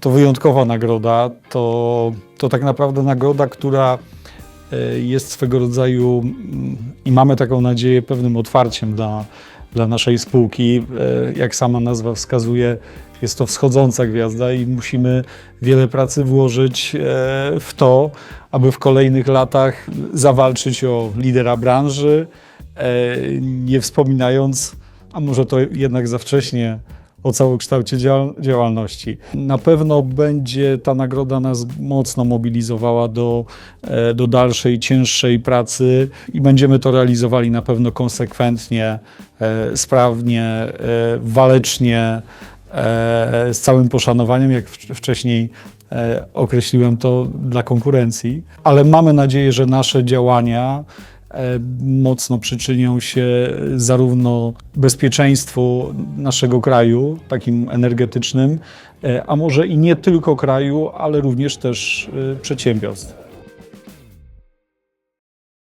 to wyjątkowa nagroda. To, to tak naprawdę nagroda, która e, jest swego rodzaju mm, i mamy taką nadzieję pewnym otwarciem dla, dla naszej spółki. E, Jak sama nazwa wskazuje, jest to wschodząca gwiazda i musimy wiele pracy włożyć e, w to, aby w kolejnych latach zawalczyć o lidera branży, nie wspominając, a może to jednak za wcześnie, o całokształcie dział- działalności. Na pewno będzie ta nagroda nas mocno mobilizowała do, e, do dalszej, cięższej pracy i będziemy to realizowali na pewno konsekwentnie, e, sprawnie, e, walecznie, z całym poszanowaniem, jak wcz- wcześniej określiłem to dla konkurencji, ale mamy nadzieję, że nasze działania mocno przyczynią się zarówno bezpieczeństwu naszego kraju, takim energetycznym, e, a może i nie tylko kraju, ale również też e, przedsiębiorstw.